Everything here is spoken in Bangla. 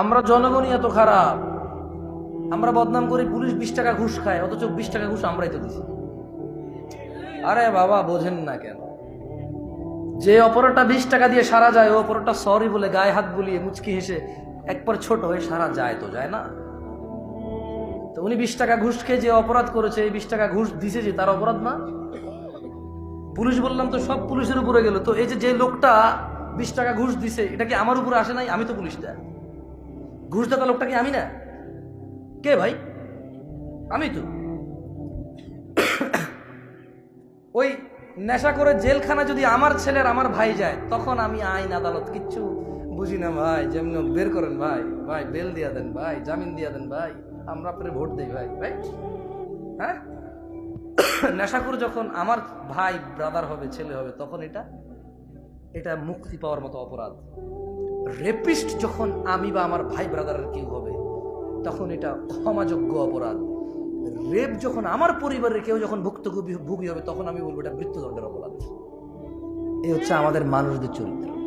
আমরা জনগণই এত খারাপ। আমরা বদনাম করি, পুলিশ বিশ টাকা ঘুষ খায়, অথচ বিশ টাকা ঘুষ আমরাই তো দিছি। আরে বাবা, বোঝেন না কেন? যে অপরাধটা বিশ টাকা দিয়ে সারা যায়, ও অপরাধটা সরি বলে গায়ে হাত বুলিয়ে মুচকি হেসে একবার ছোট হয়ে সারা যায় তো, যায় না? তো উনি বিশ টাকা ঘুষ খেয়ে যে অপরাধ করেছে, এই বিশ টাকা ঘুষ দিছে যে তার অপরাধ না? পুলিশ বললাম তো সব পুলিশের উপরে গেল। তো এই যে যে লোকটা বিশ টাকা ঘুষ দিছে, এটা কি আমার উপরে আসে নাই? আমি তো পুলিশটা ঘুষ দেওয়া লোকটা কি আমি না? কে ভাই? আমি তো। ওই নেশা করে জেলখানা যদি আমার ছেলের আমার ভাই যায়, তখন আমি আইন, আদালত কিচ্ছু বুঝি না ভাই। যেমন বের করেন ভাই। ভাই, বেল দিয়া দেন ভাই, জামিন দিয়া দেন ভাই। আমরা আপনার ভোট দিই ভাই ভাই হ্যাঁ? নেশা করে যখন আমার ভাই ব্রাদার হবে, ছেলে হবে, তখন এটা এটা মুক্তি পাওয়ার মতো অপরাধ। রেপিস্ট যখন আমি বা আমার ভাই ব্রাদারের কেউ হবে, তখন এটা ক্ষমাযোগ্য অপরাধ। রেপ যখন আমার পরিবারের কেউ যখন ভুক্তভোগী ভোগী হবে, তখন আমি বলব এটা মৃত্যুদণ্ডের অপরাধ। এই হচ্ছে আমাদের মানুষদের চরিত্র।